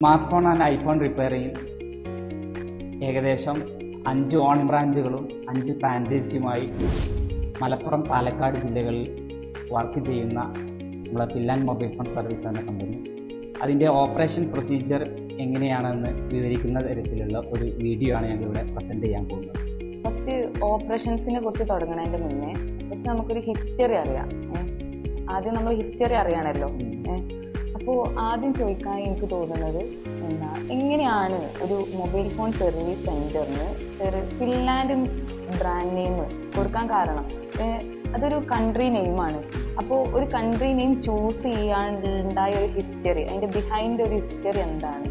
Smart phone and iPhone ചെയ്യും ഏകദേശം അഞ്ച് ഓൺ ബ്രാഞ്ചുകളും അഞ്ച് ഫ്രാഞ്ചൈസിയുമായി മലപ്പുറം പാലക്കാട് ജില്ലകളിൽ വർക്ക് ചെയ്യുന്ന നമ്മളെ ഫില്ലാൻഡ് മൊബൈൽ ഫോൺ സർവീസ് എന്ന കമ്പനി അതിന്റെ ഓപ്പറേഷൻ പ്രൊസീജിയർ എങ്ങനെയാണെന്ന് വിവരിക്കുന്ന തരത്തിലുള്ള ഒരു വീഡിയോ ആണ് ഞങ്ങളിവിടെ പ്രസന്റ് ചെയ്യാൻ പോകുന്നത്. ഫസ്റ്റ് ഓപ്പറേഷൻസിനെ കുറിച്ച് തുടങ്ങുന്നതിന്റെ മുന്നേ ഫസ്റ്റ് നമുക്കൊരു ഹിസ്റ്ററി അറിയാം. ആദ്യം നമ്മൾ ഹിസ്റ്ററി അറിയണമല്ലോ അപ്പോൾ ആദ്യം ചോദിക്കാൻ എനിക്ക് തോന്നുന്നത് എന്താ എങ്ങനെയാണ് ഒരു മൊബൈൽ ഫോൺ സർവീസ് സെന്ററിന് ഫിൻലാൻഡ് ബ്രാൻഡ് നെയിം കൊടുക്കാൻ കാരണം? അതൊരു കൺട്രി നെയിമാണ് അപ്പോൾ ഒരു കൺട്രി നെയിം ചൂസ് ചെയ്യാനുണ്ടായ ഒരു ഹിസ്റ്ററി അതിന്റെ ബിഹൈൻഡ് ഒരു ഹിസ്റ്ററി എന്താണ്?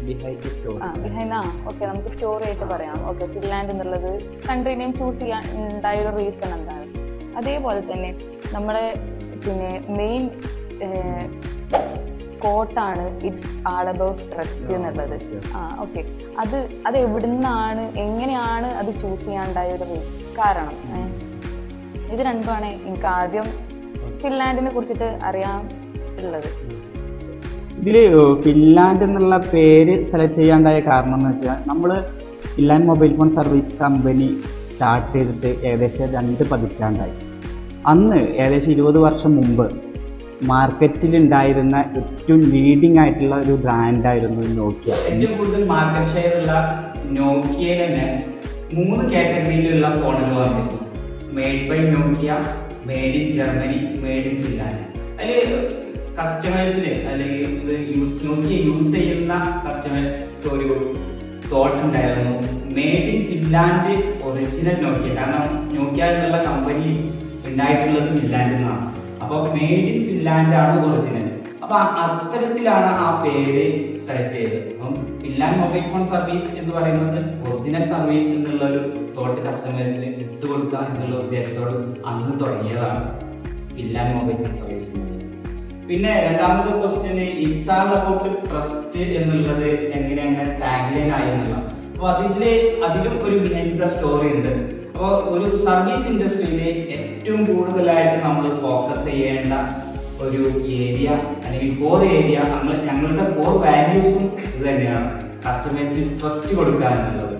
ആ ബിഹൈൻഡ് ആ ഓക്കെ നമുക്ക് സ്റ്റോറി ആയിട്ട് പറയാം. ഓക്കെ ഫിൻലാൻഡ് എന്നുള്ളത് കൺട്രി നെയിം ചൂസ് ചെയ്യാൻ ഉണ്ടായ ഒരു റീസൺ എന്താണ്? അതേപോലെ തന്നെ നമ്മുടെ പിന്നെ മെയിൻ കോട്ടാണ് ഇറ്റ്സ് ആൾ അബൌട്ട് ട്രസ്റ്റ് എന്നുള്ളത്. ആ ഓക്കെ അത് അത് എവിടുന്നാണ് എങ്ങനെയാണ് അത് ചൂസ് ചെയ്യാണ്ടായ ഒരു കാരണം ഏ? ഇത് രണ്ടുമാണ് എനിക്ക് ആദ്യം ഫിൻലാൻഡിനെ കുറിച്ചിട്ട് അറിയാൻ ഉള്ളത്. ഇതിൽ ഫിൻലാൻഡ് എന്നുള്ള പേര് സെലക്ട് ചെയ്യാണ്ടായ കാരണം എന്ന് വെച്ചാൽ നമ്മൾ Finland mobile phone service company start ചെയ്തിട്ട് ഏകദേശം രണ്ട് പതിറ്റാണ്ടായി. അന്ന് ഏകദേശം ഇരുപത് വർഷം മുമ്പ് മാർക്കറ്റിൽ ഉണ്ടായിരുന്ന ഏറ്റവും ലീഡിംഗ് ആയിട്ടുള്ള ഒരു ബ്രാൻഡായിരുന്നു നോക്കിയ. ഏറ്റവും കൂടുതൽ മാർക്കറ്റ് ഷെയർ ഉള്ള നോക്കിയ തന്നെ മൂന്ന് കാറ്റഗറിയിലുള്ള ഫോണുകൾ വന്നിരുന്നു. Made by Nokia made in Germany made in Finland അതിൽ കസ്റ്റമേഴ്സിന് അല്ലെങ്കിൽ ഇത് യൂസ് നോക്കിയ യൂസ് ചെയ്യുന്ന കസ്റ്റമേഴ്സ് ഒരു തോട്ട് ഉണ്ടായിരുന്നു. Made in Finland original Nokia. കാരണം നോക്കിയ എന്നുള്ള കമ്പനി ഉണ്ടായിട്ടുള്ളത് ഫിൻലാൻഡിൽ നിന്നാണ് അപ്പോൾ മെയ്ഡ് ഇൻ ഫിൻലാൻഡ് ആണ് ഒറിജിനൽ അപ്പൊ അത്തരത്തിലാണ് ആ പേര് സെലക്ട് ചെയ്തത്. അപ്പം ഫിൻലാൻഡ് മൊബൈൽ ഫോൺ സർവീസ് എന്ന് പറയുന്നത് ഒറിജിനൽ സർവീസ് എന്നുള്ള ഒരു തോട്ട് കസ്റ്റമേഴ്സിന് ഇട്ടുകൊടുക്കുക എന്നുള്ള ഉദ്ദേശത്തോട് അന്ന് തുടങ്ങിയതാണ് ഫിൻലാൻഡ് മൊബൈൽ ഫോൺ സർവീസ് പിന്നെ രണ്ടാമത്തെ ക്വസ്റ്റ്യന് ഇറ്റ്സ് ആൾ അബൌട്ട് ട്രസ്റ്റ് എന്നുള്ളത് എങ്ങനെയാണ് ടാഗ്ലൈൻ ആയി എന്നുള്ള അപ്പോൾ അതിൽ അതിലും ഒരു ബിഹൈൻഡ് സ്റ്റോറി ഉണ്ട്. അപ്പോൾ ഒരു സർവീസ് ഇൻഡസ്ട്രിയിൽ ഏറ്റവും കൂടുതലായിട്ട് നമ്മൾ ഫോക്കസ് ചെയ്യേണ്ട ഒരു ഏരിയ അല്ലെങ്കിൽ കോർ ഏരിയ നമ്മൾ ഞങ്ങളുടെ കോർ വാല്യൂസും ഇത് തന്നെയാണ്. കസ്റ്റമേഴ്സിന് ട്രസ്റ്റ് കൊടുക്കുക എന്നുള്ളത്.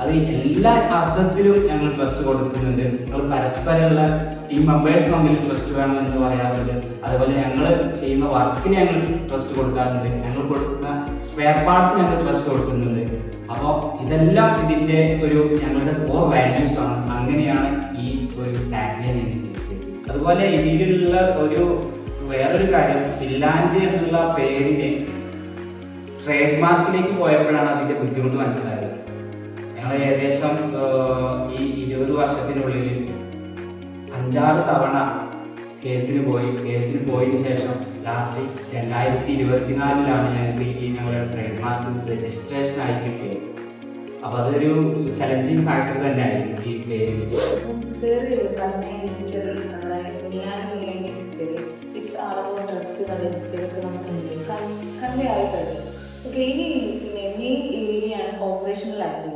അത് എല്ലാ അർത്ഥത്തിലും ഞങ്ങൾ ട്രസ്റ്റ് കൊടുക്കുന്നുണ്ട്. ഞങ്ങൾ പരസ്പരമുള്ള ടീം മെമ്പേഴ്സ് തമ്മിൽ ട്രസ്റ്റ് വേണം എന്ന് പറയാറുണ്ട്. അതുപോലെ ഞങ്ങൾ ചെയ്യുന്ന വർക്കിന് ഞങ്ങൾ ട്രസ്റ്റ് കൊടുക്കാറുണ്ട്. ഞങ്ങൾ കൊടുക്കുന്ന സ്പെയർ പാർട്സ് ഞങ്ങൾ ട്രസ്റ്റ് കൊടുക്കുന്നുണ്ട്. അപ്പോൾ ഇതെല്ലാം ഇതിന്റെ ഒരു ഞങ്ങളുടെ കോർ വാല്യൂസ് ആണ്. അങ്ങനെയാണ് ഈ ഒരു ടാഗ്ലൈൻ അനുസരിച്ച് അതുപോലെ ഇതിലുള്ള ഒരു വേറൊരു കാര്യം ഫിൻലാൻഡ് എന്നുള്ള പേരിന് ട്രേഡ് മാർക്കിലേക്ക് പോയപ്പോഴാണ് അതിന്റെ ബുദ്ധിമുട്ട് മനസ്സിലായത്. ഞങ്ങൾ ഏകദേശം ഈ ഇരുപത് വർഷത്തിനുള്ളിൽ അഞ്ചാറ് തവണ കേസിന് പോയി. കേസിന് പോയതിനു ശേഷം ലാസ്റ്റ് രണ്ടായിരത്തി ഇരുപത്തിനാലിലാണ് ഞങ്ങൾക്ക് ഈ ഞങ്ങളുടെ ട്രേഡ് മാർക്ക് രജിസ്ട്രേഷൻ ആയി കിട്ടിയത്. അപ്പൊ അതൊരു ചലഞ്ചിങ് ഫാക്ടർ തന്നെയായിരുന്നു ഈ പേര്. ഓപ്പറേഷണൽ ആക്ടിവിറ്റി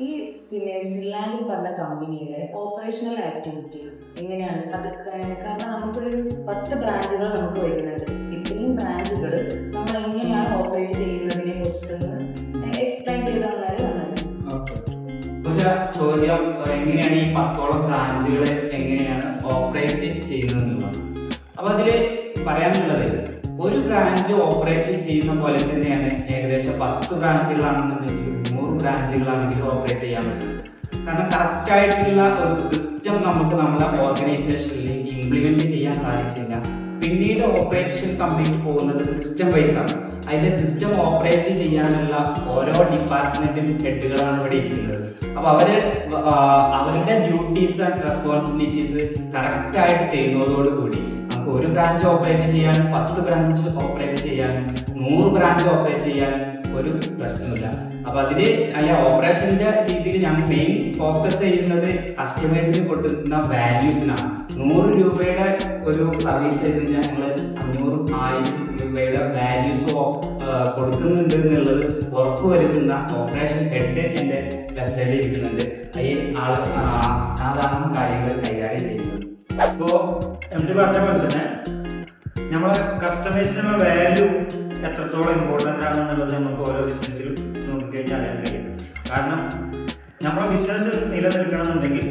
ഈ പിന്നെ ഫിൻലാൻഡിൽ പറഞ്ഞ കമ്പനിയുടെ ഓപ്പറേഷണൽ ആക്ടിവിറ്റി എങ്ങനെയാണ്? അത് കാരണം നമുക്കൊരു പത്ത് ബ്രാഞ്ചുകൾ നമുക്ക് വരുന്നുണ്ട്. ഇത്രയും ബ്രാഞ്ചുകൾ നമ്മൾ എങ്ങനെയാണ് ഓപ്പറേറ്റ് ചെയ്യുന്നതിനെ കുറിച്ചിട്ടൊന്ന് എക്സ്പ്ലെയിൻ ചെയ്ത് തന്നാൽ ചോദ്യം എങ്ങനെയാണ് ഈ പത്തോളം ബ്രാഞ്ചുകൾ എങ്ങനെയാണ് ഓപ്പറേറ്റ് ചെയ്യുന്നത് അപ്പൊ അതിൽ പറയാനുള്ളത് ഒരു ബ്രാഞ്ച് ഓപ്പറേറ്റ് ചെയ്യുന്ന പോലെ തന്നെയാണ് ഏകദേശം പത്ത് ബ്രാഞ്ചുകളാണെന്നുണ്ടെങ്കിൽ നൂറ് ബ്രാഞ്ചുകളാണെങ്കിലും ഓപ്പറേറ്റ് ചെയ്യാൻ പറ്റും കാരണം കറക്റ്റ് ആയിട്ടുള്ള ഒരു സിസ്റ്റം നമുക്ക് നമ്മുടെ ഓർഗനൈസേഷനിലേക്ക് ഇംപ്ലിമെന്റ് ചെയ്യാൻ സാധിച്ചില്ല. പിന്നീട് ഓപ്പറേഷൻ കംപ്ലീറ്റ് പോകുന്നത് സിസ്റ്റം വൈസ് ആണ്. അതിന്റെ സിസ്റ്റം ഓപ്പറേറ്റ് ചെയ്യാനുള്ള ഓരോ ഡിപ്പാർട്ട്മെന്റും ഹെഡുകളാണ് ഇവിടെ ഇരിക്കുന്നത്. അപ്പൊ അവർ അവരുടെ ഡ്യൂട്ടീസ് ആൻഡ് റെസ്പോൺസിബിലിറ്റീസ് കറക്റ്റ് ആയിട്ട് ചെയ്യുന്നതോടുകൂടി നമുക്ക് ഒരു ബ്രാഞ്ച് ഓപ്പറേറ്റ് ചെയ്യാൻ പത്ത് ബ്രാഞ്ച് ഓപ്പറേറ്റ് ചെയ്യാൻ നൂറ് ബ്രാഞ്ച് ഓപ്പറേറ്റ് ചെയ്യാൻ ഒരു പ്രശ്നമില്ല അപ്പൊ അതിൽ അയാ ഓപ്പറേഷന്റെ രീതിയിൽ ഞങ്ങൾ മെയിൻ ഫോക്കസ് ചെയ്യുന്നത് കസ്റ്റമേഴ്സിന് കൊടുക്കുന്ന വാല്യൂസിനാണ് നൂറ് രൂപയുടെ ഒരു സർവീസ് ചെയ്ത് ഞങ്ങൾ അഞ്ഞൂറ് ആയിരം രൂപയുടെ വാല്യൂസ് കൊടുക്കുന്നുണ്ട് എന്നുള്ളത് ഉറപ്പുവരുത്തുന്ന ഓപ്പറേഷൻ ഹെഡ് എന്റെ വെബ്സൈറ്റിൽ ഇരിക്കുന്നുണ്ട്. ഈ ആൾ ആ, സാധാരണ കാര്യങ്ങൾ കൈകാര്യം ചെയ്യുന്നത്. ഇപ്പോ എം ടി പറഞ്ഞ പോലെ തന്നെ നമ്മളെ കസ്റ്റമേഴ്സിനുള്ള വാല്യൂ എത്രത്തോളം ഇമ്പോർട്ടന്റ് ആണെന്നുള്ളത് നമുക്ക് ഓരോ ബിസിനസ്സിലും നോക്കിക്കഴിഞ്ഞാൽ അറിയാൻ കഴിയും കാരണം നമ്മുടെ ബിസിനസ് നിലനിൽക്കണമെന്നുണ്ടെങ്കിൽ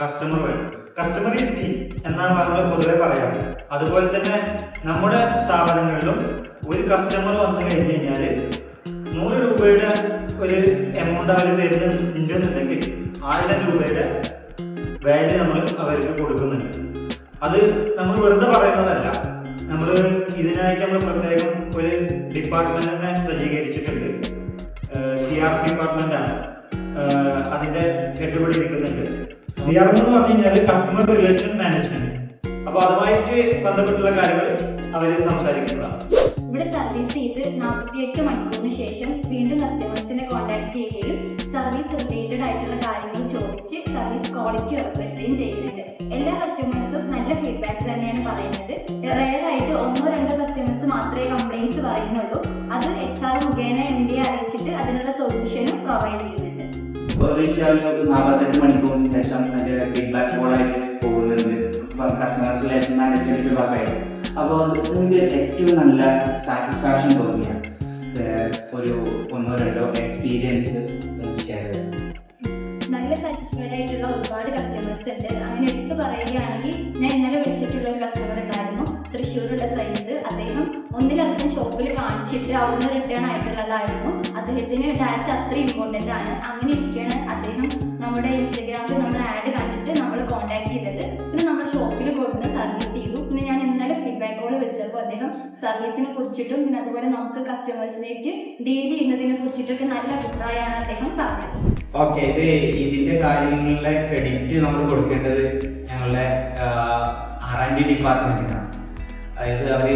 കസ്റ്റമർ വേണം. കസ്റ്റമർ ഈസ് കീ എന്നാണ് നമ്മൾ പൊതുവെ പറയാം. അതുപോലെ തന്നെ നമ്മുടെ സ്ഥാപനങ്ങളിലും ഒരു കസ്റ്റമർ വന്നു കഴിഞ്ഞ് കഴിഞ്ഞാൽ നൂറ് രൂപയുടെ ഒരു എമൗണ്ട് അവർ തരുന്നുണ്ടെന്നുണ്ടെങ്കിൽ ആയിരം രൂപയുടെ വാല്യൂ നമ്മൾ അവർക്ക് കൊടുക്കുന്നുണ്ട്. അത് നമ്മൾ വെറുതെ പറയുന്നതല്ല. നമ്മൾ ഇതിനായിട്ട് നമ്മൾ പ്രത്യേകം ഒരു ഡിപ്പാർട്ട്മെന്റ് തന്നെ സജ്ജീകരിച്ചിട്ടുണ്ട്. സി ആർ ഡിപ്പാർട്ട്മെന്റ് ആണ്. അതിന്റെ കെട്ടുപടി ഇരിക്കുന്നുണ്ട്. സി ആർ എന്ന് പറഞ്ഞു കഴിഞ്ഞാൽ കസ്റ്റമർ റിലേഷൻ മാനേജ്മെന്റ് അപ്പൊ അതുമായിട്ട് ബന്ധപ്പെട്ടുള്ള കാര്യങ്ങൾ അവർ സംസാരിക്കുന്നതാണ്. ഇവിടെ സർവീസ് ചെയ്ത് നാൽപ്പത്തിയെട്ട് മണിക്കൂറിന് ശേഷം വീണ്ടും കസ്റ്റമേഴ്സിനെ കോൺടാക്ട് ചെയ്യുകയും സർവീസ് റിലേറ്റഡ് ആയിട്ടുള്ള കാര്യങ്ങൾ ചോദിച്ച് സർവീസ് ക്വാളിറ്റി ഉറപ്പുവരുത്തുകയും ചെയ്യുന്നുണ്ട്. എല്ലാ കസ്റ്റമേഴ്സും നല്ല ഫീഡ്ബാക്ക് തന്നെയാണ് പറയുന്നത്. റയറായിട്ട് ഒന്നോ രണ്ടോ കസ്റ്റമേഴ്സ് മാത്രമേ കംപ്ലൈന്റ്സ് പറയുന്നുള്ളൂ. അത് എച്ച് ആർ മുഖേന എം ഡി അറിയിച്ചിട്ട് അതിനുള്ള സൊല്യൂഷനും പ്രൊവൈഡ് ചെയ്യുന്നുണ്ട്. നാൽപ്പത്തെട്ട് മണിക്കൂറിന് ശേഷം അതിന്റെ ഫീഡ്ബാക്ക് കോളായിട്ട് പോകുന്നുണ്ട്. കസ്റ്റമർ റിലേഷൻ മാനേജ്മെന്റ് വിഭാഗമായിട്ട് അപ്പോൾ ഏറ്റവും നല്ല സാറ്റിസ്ഫാക്ഷൻ തോന്നിയ ഒരു ഒന്നോ രണ്ടോ എക്സ്പീരിയൻസ് ഷെയർ നല്ല സാറ്റിസ്ഫൈഡ് ആയിട്ടുള്ള ഒരുപാട് കസ്റ്റമേഴ്സ് ഉണ്ട്. അങ്ങനെ എടുത്തു പറയുകയാണെങ്കിൽ ഞാൻ ഇന്നലെ വിളിച്ചിട്ടുള്ള ഒരു കസ്റ്റമർ ഉണ്ടായിരുന്നു. തൃശ്ശൂരുള്ള സൈഡ് അദ്ദേഹം ഒന്നിലധികം ഷോപ്പിൽ കാണിച്ചിട്ട് അവിടുന്ന് റിട്ടേൺ ആയിട്ടുള്ളതായിരുന്നു. അദ്ദേഹത്തിന് ഡാറ്റ അത്ര ഇമ്പോർട്ടന്റ് ആണ്. അങ്ങനെ ഇരിക്കുകയാണ് അദ്ദേഹം നമ്മുടെ ഇൻസ്റ്റഗ്രാമിൽ നമ്മുടെ ആഡ് കണ്ടിട്ട് നമ്മൾ കോൺടാക്ട് ചെയ്തത്. പിന്നെ നമ്മുടെ ഷോപ്പിൽ കൊടുക്കുന്ന സർവീസ് ചെയ്തു. പിന്നെ ഞാൻ ഇന്നലെ ഫീഡ്ബാക്ക് കോൾ വിളിച്ചപ്പോൾ അദ്ദേഹം സർവീസിനെ കുറിച്ചിട്ടും പിന്നെ അതുപോലെ നമുക്ക് കസ്റ്റമേഴ്സിലേക്ക് ഡീൽ ചെയ്യുന്നതിനെ കുറിച്ചിട്ടൊക്കെ നല്ല അഭിപ്രായമാണ് അദ്ദേഹം പറഞ്ഞത്. ഓക്കെ ഇത് ഇതിന്റെ കാര്യങ്ങളിലെ ക്രെഡിറ്റ് നമ്മൾ കൊടുക്കേണ്ടത് ഞങ്ങളുടെ ആർ ആൻഡ് ഡി ഡിപ്പാർട്ട്മെന്റിനാണ് അതായത് അവർ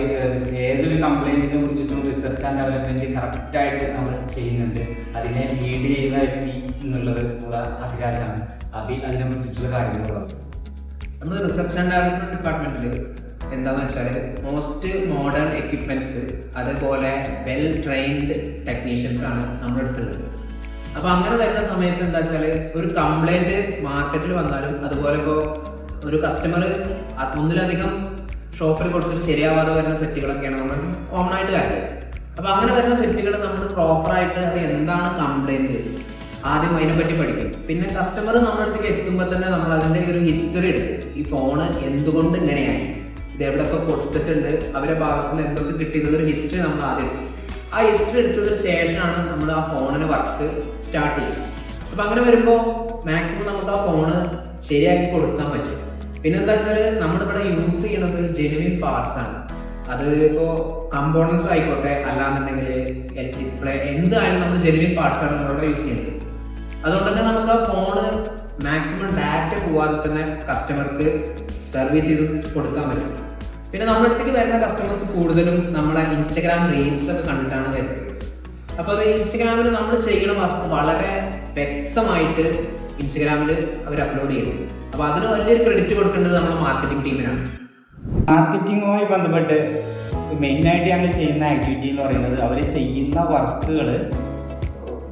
ഏതൊരു കംപ്ലയിൻസിനെ കുറിച്ചിട്ടും റിസർച്ച് ആൻഡ് ഡെവലപ്മെന്റ് കറക്റ്റ് ആയിട്ട് നമ്മൾ ചെയ്യുന്നുണ്ട്. അതിനെ ലീഡ് ചെയ്യുന്ന വ്യക്തി എന്നുള്ളത് കൂടെ അഭിരാജാണ് അഭി അതിനെ കുറിച്ചിട്ടുള്ള കാര്യങ്ങളുള്ളത് നമ്മൾ റിസർച്ച് ആൻഡ് ഡെവലപ്മെന്റ് ഡിപ്പാർട്ട്മെന്റിൽ എന്താണെന്ന് വെച്ചാൽ മോസ്റ്റ് മോഡേൺ എക്യുപ്മെന്റ്സ് അതേപോലെ വെൽ ട്രെയിൻഡ് ടെക്നീഷ്യൻസ് ആണ് നമ്മുടെ അടുത്തുള്ളത് അപ്പൊ അങ്ങനെ വരുന്ന സമയത്ത് എന്താ വെച്ചാൽ ഒരു കംപ്ലൈന്റ് മാർക്കറ്റിൽ വന്നാലും അതുപോലെ ഇപ്പോൾ ഒരു കസ്റ്റമർ ഒന്നിലധികം ഷോപ്പിൽ കൊടുത്തിട്ട് ശരിയാവാതെ വരുന്ന സെറ്റുകളൊക്കെയാണ് നമ്മൾ കോമൺ ആയിട്ട് കാര്യം അപ്പൊ അങ്ങനെ വരുന്ന സെറ്റുകൾ നമ്മൾ പ്രോപ്പറായിട്ട് അത് എന്താണ് കംപ്ലൈന്റ് ആദ്യം അതിനെപ്പറ്റി പഠിക്കും. പിന്നെ കസ്റ്റമർ നമ്മുടെ അടുത്തേക്ക് എത്തുമ്പോൾ തന്നെ നമ്മൾ അതിന്റെ ഒരു ഹിസ്റ്ററി എടുക്കും. ഈ ഫോണ് എന്തുകൊണ്ട് ഇങ്ങനെയായി? ഇത് എവിടെയൊക്കെ കൊടുത്തിട്ടുണ്ട്? അവരെ ഭാഗത്ത് നിന്ന് എന്തൊക്കെ കിട്ടിയെന്നുള്ളൊരു ഹിസ്റ്ററി നമ്മൾ ആദ്യം എടുക്കും. ആ ഹിസ്റ്ററി എടുത്തതിന് ശേഷമാണ് നമ്മൾ ആ ഫോണിന് വർക്ക് സ്റ്റാർട്ട് ചെയ്യുന്നത് അപ്പൊ അങ്ങനെ വരുമ്പോൾ മാക്സിമം നമുക്ക് ആ ഫോണ് ശരിയാക്കി കൊടുക്കാൻ പറ്റും. പിന്നെ എന്താ വെച്ചാൽ നമ്മളിവിടെ യൂസ് ചെയ്യണത് ജെനുവിൻ പാർട്സ് ആണ്. അത് ഇപ്പോ കമ്പോണൻസ് ആയിക്കോട്ടെ അല്ലാന്നുണ്ടെങ്കിൽ ഡിസ്പ്ലേ എന്തായാലും നമ്മൾ ജെനുവിൻ പാർട്സ് ആണ് നമ്മളിവിടെ യൂസ് ചെയ്യുന്നത്. അതുകൊണ്ട് തന്നെ നമുക്ക് ആ ഫോണ് മാക്സിമം ഡാറ്റ പോവാതെ തന്നെ കസ്റ്റമർക്ക് സർവീസ് ചെയ്ത് കൊടുക്കാൻ പറ്റും. പിന്നെ നമ്മുടെ അടുത്തേക്ക് വരുന്ന കസ്റ്റമേഴ്സ് കൂടുതലും നമ്മുടെ ഇൻസ്റ്റഗ്രാം റീൽസ് ഒക്കെ കണ്ടിട്ടാണ് വരുന്നത്. അപ്പോൾ അത് ഇൻസ്റ്റഗ്രാമിൽ നമ്മൾ ചെയ്യണ വർക്ക് വളരെ വ്യക്തമായിട്ട് ഇൻസ്റ്റഗ്രാമിൽ അവർ അപ്ലോഡ് ചെയ്യുന്നത് അപ്പോൾ അതിന് വലിയൊരു ക്രെഡിറ്റ് കൊടുക്കേണ്ടത് നമ്മുടെ മാർക്കറ്റിംഗ് ടീമിനാണ് മാർക്കറ്റിങ്ങുമായി ബന്ധപ്പെട്ട് മെയിനായിട്ട് ഞങ്ങൾ ചെയ്യുന്ന ആക്ടിവിറ്റി എന്ന് പറയുന്നത് അവർ ചെയ്യുന്ന വർക്കുകൾ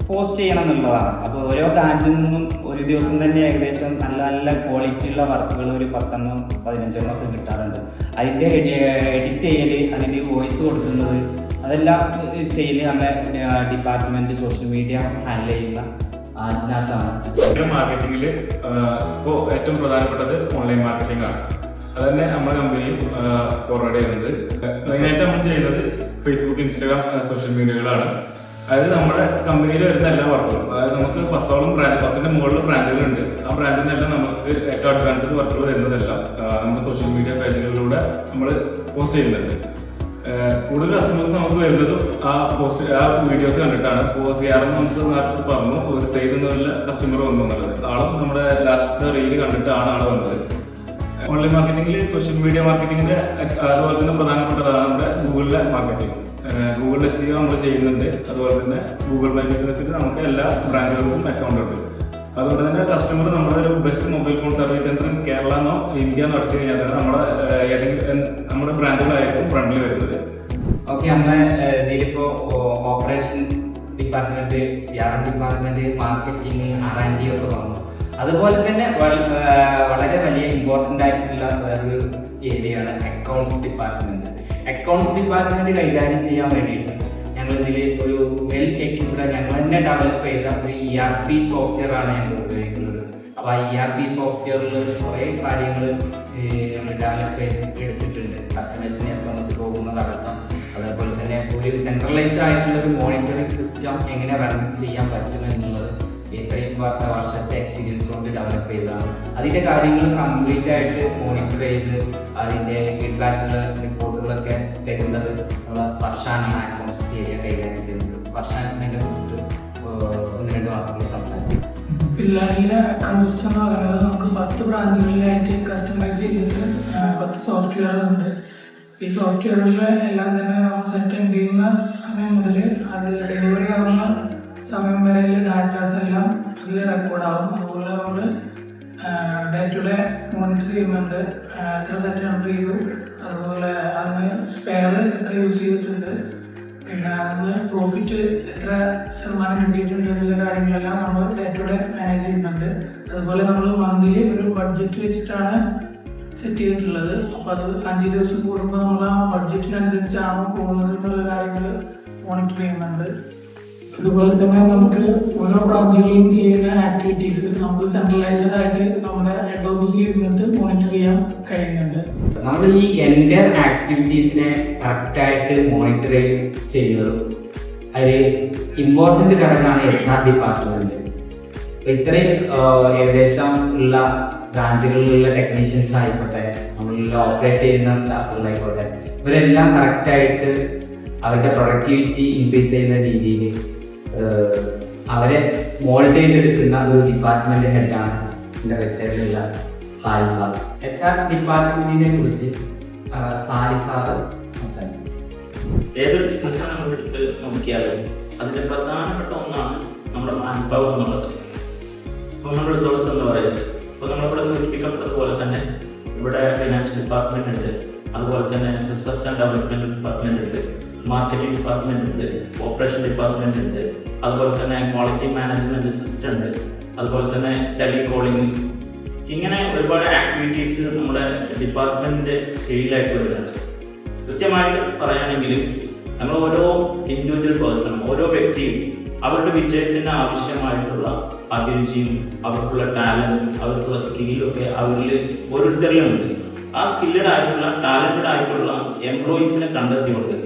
പോസ്റ്റ് ചെയ്യണം എന്നുള്ളതാണ്. അപ്പോൾ ഓരോ ബ്രാഞ്ചിൽ നിന്നും ഒരു ദിവസം തന്നെ ഏകദേശം നല്ല നല്ല ക്വാളിറ്റി ഉള്ള വർക്കുകൾ ഒരു പത്തെണ്ണം പതിനഞ്ചെണ്ണം ഒക്കെ കിട്ടാറുണ്ട്. അതിന്റെ എഡിറ്റ് ചെയ്യൽ അതിന്റെ വോയിസ് കൊടുക്കുന്നത് അതെല്ലാം ചെയ്യൽ നമ്മുടെ ഡിപ്പാർട്ട്മെന്റ് സോഷ്യൽ മീഡിയ ഹാൻഡിൽ ചെയ്യുന്ന മാർക്കറ്റിംഗിൽ ഇപ്പോൾ ഏറ്റവും പ്രധാനപ്പെട്ടത് ഓൺലൈൻ മാർക്കറ്റിംഗ് ആണ്. അത് തന്നെ നമ്മുടെ കമ്പനിയും ഫോർവേഡ് ചെയ്യുന്നത്. മെയിനായിട്ട് നമ്മൾ ചെയ്യുന്നത് ഫേസ്ബുക്ക് ഇൻസ്റ്റാഗ്രാം സോഷ്യൽ മീഡിയകളാണ് അതായത് നമ്മുടെ കമ്പനിയിൽ വരുന്ന എല്ലാ വർക്കുകളും അതായത് നമുക്ക് പത്തോളം ബ്രാൻഡ് പത്തിന്റെ മുകളിൽ ബ്രാൻഡുകളുണ്ട് ആ ബ്രാൻഡിൽ നിന്നെല്ലാം നമുക്ക് ഏറ്റവും അഡ്വാൻസ്ഡ് വർക്കുകൾ വരുന്നതെല്ലാം നമ്മുടെ സോഷ്യൽ മീഡിയ പേജുകളിലൂടെ നമ്മൾ പോസ്റ്റ് ചെയ്യുന്നുണ്ട്. കൂടുതൽ കസ്റ്റമേഴ്സ് നമുക്ക് വരുന്നത് ആ പോസ്റ്റ് ആ വീഡിയോസ് കണ്ടിട്ടാണ്. പോസ്റ്റ് ചെയ്യാറും നമുക്ക് നേരത്തെ പറഞ്ഞു ഒരു സൈഡിൽ നിന്നുള്ള കസ്റ്റമർ വന്നു എന്നുള്ളത്. ആളും നമ്മുടെ ലാസ്റ്റ് റീൽ കണ്ടിട്ടാണ് ആൾ വന്നത്. ഓൺലൈൻ മാർക്കറ്റിംഗിൽ സോഷ്യൽ മീഡിയ മാർക്കറ്റിങ്ങിന്റെ അതുപോലെ തന്നെ പ്രധാനപ്പെട്ടതാണ് നമ്മുടെ ഗൂഗിളിലെ മാർക്കറ്റിംഗ് ഗൂഗിൾ എസ് നമ്മൾ ചെയ്യുന്നുണ്ട്. അതുപോലെ തന്നെ ഗൂഗിൾ മൈ ബിസിനസ്സിൽ നമുക്ക് എല്ലാ ബ്രാൻഡുകൾക്കും അക്കൗണ്ട് ഉണ്ട്. അതുകൊണ്ട് തന്നെ കസ്റ്റമർ നമ്മുടെ ഒരു best mobile phone service centre Kerala India എന്നോ അടിച്ചു കഴിഞ്ഞാൽ തന്നെ നമ്മുടെ ഏതെങ്കിലും നമ്മുടെ ബ്രാൻഡുകളായിരിക്കും ഫ്രണ്ടിൽ വരുന്നത്. ഓക്കെ നമ്മുടെ ഏഹ്, ഇതിലിപ്പോ operation department C R M department marketing R and D ഒക്കെ വന്നു. അതുപോലെ തന്നെ വളരെ വലിയ ഇമ്പോർട്ടന്റ് ആയിട്ടുള്ള വേറൊരു ഏരിയയാണ് അക്കൗണ്ട്സ് ഡിപ്പാർട്ട്മെന്റ് അക്കൗണ്ട്സ് ഡിപ്പാർട്ട്മെന്റ് കൈകാര്യം ചെയ്യാൻ വേണ്ടിയിട്ട് ഞങ്ങൾ ഇതിൽ ഒരു വെൽ എക്യുപ്ഡ് ഞങ്ങൾ തന്നെ ഡെവലപ്പ് ചെയ്ത ഒരു ഇ ആർ പി സോഫ്റ്റ്വെയർ ആണ് ഞങ്ങൾ ഉപയോഗിക്കുന്നത്. അപ്പോൾ ആ ഇ ആർ പി സോഫ്റ്റ്വെയറിൽ കുറേ കാര്യങ്ങൾ നമ്മൾ ഡെവലപ്പ് ചെയ്ത് എടുത്തിട്ടുണ്ട്. കസ്റ്റമേഴ്സിന് എസ് എം എസ് തന്നെ ഒരു സെൻട്രലൈസ്ഡ് ആയിട്ടുള്ള ഒരു മോണിറ്ററിംഗ് സിസ്റ്റം എങ്ങനെ റൺ ചെയ്യാൻ പറ്റുമെന്നുള്ളത് ഇത്രയും വർഷത്തെ എക്സ്പീരിയൻസ് കൊണ്ട് ഡെവലപ്പ് ചെയ്തതാണ്. അതിന്റെ കാര്യങ്ങൾ കംപ്ലീറ്റ് ആയിട്ട് മോണിറ്റർ ചെയ്ത് അതിന്റെ ഫീഡ്ബാക്കുകൾ റിപ്പോർട്ടുകളൊക്കെ തരുന്നത് നമ്മളെ ഫർഷാനാണ് അറ്റ്മോസ്ഫിയർ ഏരിയ കൈകാര്യം ചെയ്യുന്നത്. ഫർഷാൻ അതിനെ കുറിച്ചിട്ട് ഒന്ന് രണ്ട് വാക്കുകൾ സംസാരിക്കും. പിള്ളേരിലെ അക്കൗണ്ട് സിസ്റ്റം എന്ന് പറയുന്നത് നമുക്ക് പത്ത് ബ്രാഞ്ചുകളിലായിട്ട് കസ്റ്റമൈസ് ചെയ്തിട്ട് പത്ത് സോഫ്റ്റ്വെയറുകളുണ്ട് ഈ സോഫ്റ്റ്വെയറുകളിൽ എല്ലാം തന്നെ നമ്മൾ സെറ്റ് ചെയ്യുന്ന സമയം മുതൽ അത് ഡെലിവറി ആവുന്ന സമയം വരെ ഡാറ്റാസ് എല്ലാം അതിൽ റെക്കോർഡാവും അതുപോലെ നമ്മൾ ഡേ ടു ഡേ മോണിറ്റർ ചെയ്യുന്നുണ്ട് എത്ര സെറ്റ് നമ്മൾ ചെയ്തു. അതുപോലെ അതിന് സ്പെയർ എത്ര യൂസ് ചെയ്തിട്ടുണ്ട്. പിന്നെ അതിന് പ്രോഫിറ്റ് എത്ര ശതമാനം കിട്ടിയിട്ടുണ്ട് എന്നുള്ള കാര്യങ്ങളെല്ലാം നമ്മൾ ഡേ ടു ഡേ മാനേജ് ചെയ്യുന്നുണ്ട്. അതുപോലെ നമ്മൾ മന്ത്ലി ഒരു ബഡ്ജറ്റ് വെച്ചിട്ടാണ് സെറ്റ് ചെയ്തിട്ടുള്ളത്. അപ്പോൾ അത് അഞ്ച് ദിവസം കൂടുമ്പോൾ നമ്മൾ ആ ബഡ്ജറ്റിനനുസരിച്ചാണോ പോകുന്നത് എന്നുള്ള കാര്യങ്ങൾ മോണിറ്റർ ചെയ്യുന്നുണ്ട്. അതുപോലെ തന്നെ നമുക്ക് ഓരോ ബ്രാഞ്ചുകളിലും ചെയ്യുന്ന ആക്ടിവിറ്റീസ് നമുക്ക് സെൻട്രലൈസ്ഡ് ആയിട്ട് നമ്മുടെ ഹെഡ് ഓഫീസിൽ ഇരുന്നിട്ട് മോണിറ്റർ ചെയ്യാൻ കഴിയുന്നുണ്ട്. നമ്മൾ ഈ എന്റെ ആക്ടിവിറ്റീസിനെ കറക്റ്റായിട്ട് മോണിറ്റർ ചെയ്യുന്നതും അതിൽ ഇമ്പോർട്ടന്റ് ഘടകമാണ് എച്ച് ആർ ഡിപ്പാർട്ട്മെന്റ് ഇത്രയും ഏകദേശം ഉള്ള ബ്രാഞ്ചുകളിലുള്ള ടെക്നീഷ്യൻസ് ആയിക്കോട്ടെ നമ്മളിൽ ഓപ്പറേറ്റ് ചെയ്യുന്ന സ്റ്റാഫുകളായിക്കോട്ടെ ഇവരെല്ലാം കറക്റ്റായിട്ട് അവരുടെ പ്രൊഡക്ടിവിറ്റി ഇൻക്രീസ് ചെയ്യുന്ന രീതിയിൽ അവരെ മോൾഡ് ചെയ്തെടുക്കുന്ന ഒരു ഡിപ്പാർട്ട്മെന്റ് ഹെഡാണ് എന്റെ വെബ്സൈറ്റിലുള്ള സാരി സാർ. എച്ച് ആർ ഡിപ്പാർട്ട്മെന്റിനെ കുറിച്ച് സാരി സംസാരിക്കും. ഏതൊരു ബിസിനസ്സാണ് നമ്മൾ എടുത്ത് നോക്കിയാലും അതിന്റെ പ്രധാനപ്പെട്ട ഒന്നാണ് നമ്മുടെ മാൻ പവർ എന്നുള്ളത്. ഹ്യൂമൻ റിസോഴ്സ് എന്ന് പറയുന്നത് ഇപ്പോൾ നമ്മളിവിടെ സൂചിപ്പിക്കപ്പെട്ടതുപോലെ തന്നെ ഇവിടെ ഫിനാൻഷ്യൽ ഡിപ്പാർട്ട്മെന്റ് ഉണ്ട്. അതുപോലെ തന്നെ റിസർച്ച് ആൻഡ് ഡെവലപ്മെന്റ് ഡിപ്പാർട്ട്മെന്റ് ഉണ്ട്. മാർക്കറ്റിംഗ് ഡിപ്പാർട്ട്മെന്റ് ഉണ്ട്. ഓപ്പറേഷൻ ഡിപ്പാർട്ട്മെന്റ് ഉണ്ട്. അതുപോലെ തന്നെ ക്വാളിറ്റി മാനേജ്മെന്റ് സിസ്റ്റം ഉണ്ട്. അതുപോലെ തന്നെ ടെലികോളിംഗ് ഇങ്ങനെ ഒരുപാട് ആക്ടിവിറ്റീസ് നമ്മുടെ ഡിപ്പാർട്ട്മെന്റിന്റെ കീഴിലായിട്ട് വരുന്നുണ്ട്. കൃത്യമായിട്ട് പറയുകയാണെങ്കിൽ നമ്മൾ ഓരോ ഇൻഡിവിജ്വൽ പേഴ്സണും ഓരോ വ്യക്തിയും അവരുടെ വിജയത്തിന് ആവശ്യമായിട്ടുള്ള അഭിരുചിയും അവർക്കുള്ള ടാലന്റും അവർക്കുള്ള ഒക്കെ അവരിൽ ഓരോരുത്തരിലുണ്ട്. ആ സ്കില്ലഡ് ആയിട്ടുള്ള ടാലന്റഡ് ആയിട്ടുള്ള എംപ്ലോയീസിനെ കണ്ടെത്തിക്കൊണ്ട്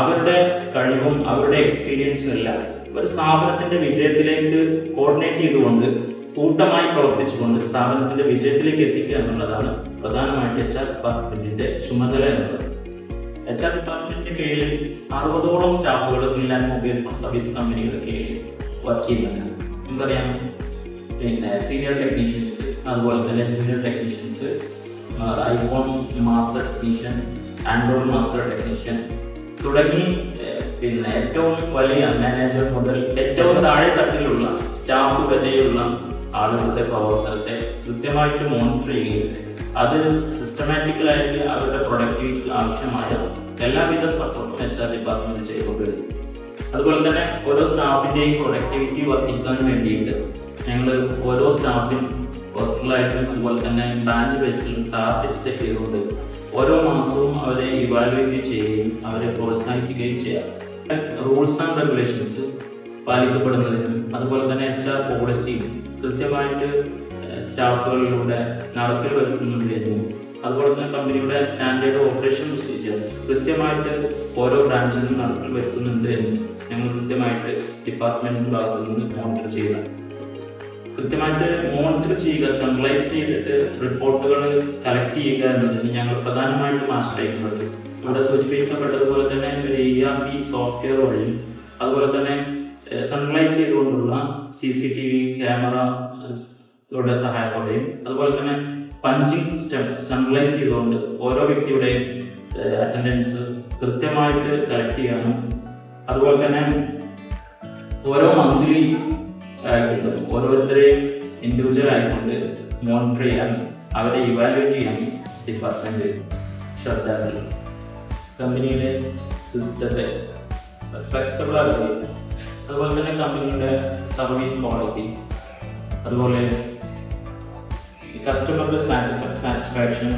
അവരുടെ കഴിവും അവരുടെ എക്സ്പീരിയൻസും എല്ലാം ഒരു സ്ഥാപനത്തിന്റെ വിജയത്തിലേക്ക് കോർഡിനേറ്റ് ചെയ്തുകൊണ്ട് കൂട്ടമായി പ്രവർത്തിച്ചുകൊണ്ട് സ്ഥാപനത്തിന്റെ വിജയത്തിലേക്ക് എത്തിക്കുക എന്നുള്ളതാണ് പ്രധാനമായിട്ട് എച്ച് ആർ ഡിപ്പാർട്ട്മെന്റിന്റെ ചുമതല എന്നുള്ളത്. എച്ച് ആർ ഡിപ്പാർട്ട്മെന്റിന്റെ കീഴിൽ അറുപതോളം സ്റ്റാഫുകൾ ഫിൻലാൻഡ് മൊബൈൽ ഫോൺ സർവീസ് കമ്പനികളുടെ കീഴിൽ വർക്ക് ചെയ്യുന്നുണ്ട്. നമുക്കറിയാം പിന്നെ സീനിയർ ടെക്നീഷ്യൻസ് അതുപോലെ തന്നെ junior technicians iPhone master technician Android master technician തുടങ്ങി പിന്നെ ഏറ്റവും വലിയ മാനേജർ മുതൽ ഏറ്റവും താഴെ തട്ടിലുള്ള സ്റ്റാഫ് വരെയുള്ള ആളുകളുടെ പ്രവർത്തനത്തെ കൃത്യമായിട്ട് മോണിറ്റർ ചെയ്യുകയും അത് സിസ്റ്റമാറ്റിക്കലായിട്ട് അവരുടെ പ്രൊഡക്ടിവിറ്റി ആവശ്യമായ എല്ലാവിധ സപ്പോർട്ടും എച്ച് ആർ ഡിപ്പാർട്ട്മെന്റ് ചെയ്തുകൊണ്ടിരുന്നു. അതുപോലെ തന്നെ ഓരോ സ്റ്റാഫിന്റെയും പ്രൊഡക്ടിവിറ്റി വർദ്ധിക്കാൻ വേണ്ടിയിട്ട് ഞങ്ങൾ ഓരോ സ്റ്റാഫിനും പേഴ്സണലായിട്ടും അതുപോലെ തന്നെ ബ്രാഞ്ച് ബേസിലും ടാർഗറ്റ് സെറ്റ് ചെയ്തുകൊണ്ട് ഓരോ മാസവും അവരെ ഇവാലുവേറ്റ് ചെയ്യുകയും അവരെ പ്രോത്സാഹിപ്പിക്കുകയും ചെയ്യാം. റൂൾസ് ആൻഡ് റെഗുലേഷൻസ് പാലിക്കപ്പെടുന്നതിനും അതുപോലെ തന്നെ എച്ച് ആർ പോളിസിയും കൃത്യമായിട്ട് സ്റ്റാഫുകളിലൂടെ നടപ്പിൽ വരുത്തുന്നുണ്ട് എന്നും അതുപോലെ തന്നെ കമ്പനിയുടെ സ്റ്റാൻഡേർഡ് ഓപ്പറേഷൻ പ്രൊസീജിയർ കൃത്യമായിട്ട് ഓരോ ബ്രാഞ്ചിലും നടപ്പിൽ വരുത്തുന്നുണ്ട് എന്നും ഞങ്ങൾ കൃത്യമായിട്ട് ഡിപ്പാർട്ട്മെന്റിന്റെ ഭാഗത്തു നിന്ന് മോണിറ്റർ ചെയ്യുക. കൃത്യമായിട്ട് മോണിറ്റർ ചെയ്യുക സെൻട്രലൈസ് ചെയ്തിട്ട് റിപ്പോർട്ടുകൾ കളക്ട് ചെയ്യുക എന്നതിന് ഞങ്ങൾ പ്രധാനമായിട്ടും ആശ്രയിക്കുന്നത്. ഇവിടെ സൂചിപ്പിക്കപ്പെട്ടതുപോലെ തന്നെ ഒരു ഇ ആർ പി സോഫ്റ്റ്വെയർ വഴിയും അതുപോലെ തന്നെ സെൻട്രലൈസ് ചെയ്തുകൊണ്ടുള്ള സി സി ടി വി ക്യാമറയുടെ സഹായത്തോടെയും അതുപോലെ തന്നെ പഞ്ചിങ് സിസ്റ്റം സെൻട്രലൈസ് ചെയ്തുകൊണ്ട് ഓരോ വ്യക്തിയുടെയും അറ്റൻഡൻസ് കൃത്യമായിട്ട് കളക്ട് ചെയ്യാനും അതുപോലെ തന്നെ ഓരോ മന്ത്ലി ആയിട്ടും ഓരോരുത്തരെയും ഇൻഡിവിജ്വൽ ആയിക്കൊണ്ട് മോണിറ്റർ ചെയ്യാനും അവരെ ഇവാലുവേറ്റ് ചെയ്യാനും ഡിപ്പാർട്ട്മെന്റ് ശ്രദ്ധ കമ്പനിയിലെ സിസ്റ്റത്തെ ഫ്ലെക്സിബിൾ ആക്കി അതുപോലെ തന്നെ കമ്പനിയുടെ സർവീസ് ക്വാളിറ്റി അതുപോലെ കസ്റ്റമറുടെ സാറ്റിസ്ഫാക്ഷൻ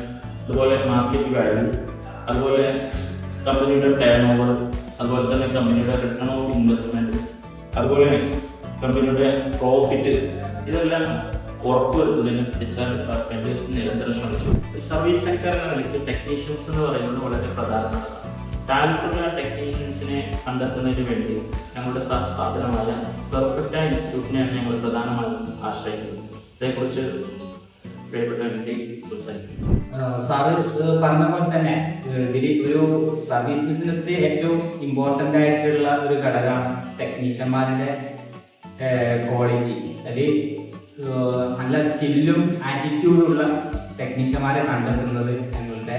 അതുപോലെ മാർക്കറ്റ് വാല്യൂ അതുപോലെ കമ്പനിയുടെ ടേൺ ഓവർ അതുപോലെ തന്നെ കമ്പനിയുടെ റിട്ടേൺ ഓഫ് ഇൻവെസ്റ്റ്മെന്റ് അതുപോലെ കമ്പനിയുടെ പ്രോഫിറ്റ് ഇതെല്ലാം ഉറപ്പുവരുത്തുന്നതിന് എച്ച് ആർ ഡിപ്പാർട്ട്മെന്റ് നിരന്തരം ശ്രമിച്ചു. സർവീസ് നിലയ്ക്ക് ടെക്നീഷ്യൻസ് എന്ന് പറയുന്നത് വളരെ പ്രധാനപ്പെട്ടതാണ്. ടാലന്റുള്ള ടെക്നീഷ്യൻസിനെ കണ്ടെത്തുന്നതിന് വേണ്ടി ഞങ്ങളുടെ സ്ഥാ- സ്ഥാപനമായ പെർഫെക്റ്റ് ഇൻസ്റ്റിറ്റ്യൂട്ടിനെയാണ് ഞങ്ങൾ പ്രധാനമായും ആശ്രയിക്കുന്നത് ഇതേക്കുറിച്ച് സാറ് പറഞ്ഞ പോലെ തന്നെ ഇതിൽ ഒരു സർവീസ് ബിസിനസ്സിൽ ഏറ്റവും ഇമ്പോർട്ടന്റ് ആയിട്ടുള്ള ഒരു ഘടകമാണ് ടെക്നീഷ്യന്മാരുടെ ക്വാളിറ്റി അതിൽ നല്ല സ്കില്ലും ആറ്റിറ്റ്യൂഡും ഉള്ള ടെക്നീഷ്യന്മാരെ കണ്ടെത്തുന്നത് ഞങ്ങളുടെ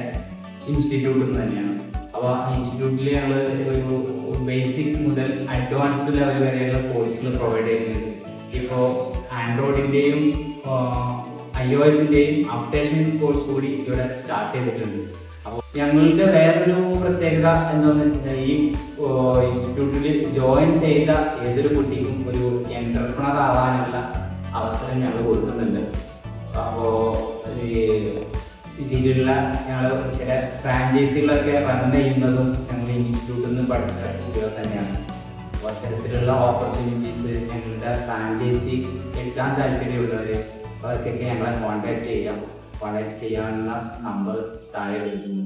ഇൻസ്റ്റിറ്റ്യൂട്ടിൽ നിന്ന് തന്നെയാണ്. അപ്പോൾ ഇൻസ്റ്റിറ്റ്യൂട്ടിൽ ഞങ്ങൾ ഒരു ബേസിക് മുതൽ അഡ്വാൻസ്ഡ് ലെവൽ വരെയുള്ള കോഴ്സുകൾ പ്രൊവൈഡ് ചെയ്യുന്നുണ്ട് ഇപ്പോൾ ആൻഡ്രോയിഡിന്റെയും ഐ ഒ എസിന്റെയും അപ്ഡേഷൻ കോഴ്സ് കൂടി ഇവിടെ സ്റ്റാർട്ട് ചെയ്തിട്ടുണ്ട്. അപ്പോൾ ഞങ്ങളുടെ വേറൊരു പ്രത്യേകത എന്താണെന്ന് വെച്ചിട്ടുണ്ടെങ്കിൽ ഈ ഇൻസ്റ്റിറ്റ്യൂട്ടിൽ ജോയിൻ ചെയ്ത ഏതൊരു കുട്ടിക്കും ഒരു എന്റർപ്രണർ ആവാനുള്ള അവസരം ഞങ്ങൾ കൊടുക്കുന്നുണ്ട്. അപ്പോൾ ഇതിലുള്ള ഞങ്ങൾ ചില ഫ്രാഞ്ചൈസികളൊക്കെ റൺ ചെയ്യുന്നതും ഞങ്ങൾ ഇൻസ്റ്റിറ്റ്യൂട്ടിൽ നിന്ന് പഠിച്ച കുട്ടികൾ തന്നെയാണ്. അപ്പോൾ അത്തരത്തിലുള്ള ഓപ്പർച്യൂണിറ്റീസ് ഞങ്ങളുടെ ഫ്രാഞ്ചൈസി എടുക്കാൻ താല്പര്യമുള്ളവർ അവർക്കൊക്കെ ഞങ്ങളെ കോൺടാക്ട് ചെയ്യാം. കോൺടാക്ട് ചെയ്യാനുള്ള നമ്പർ താഴെ വിളിക്കുന്നു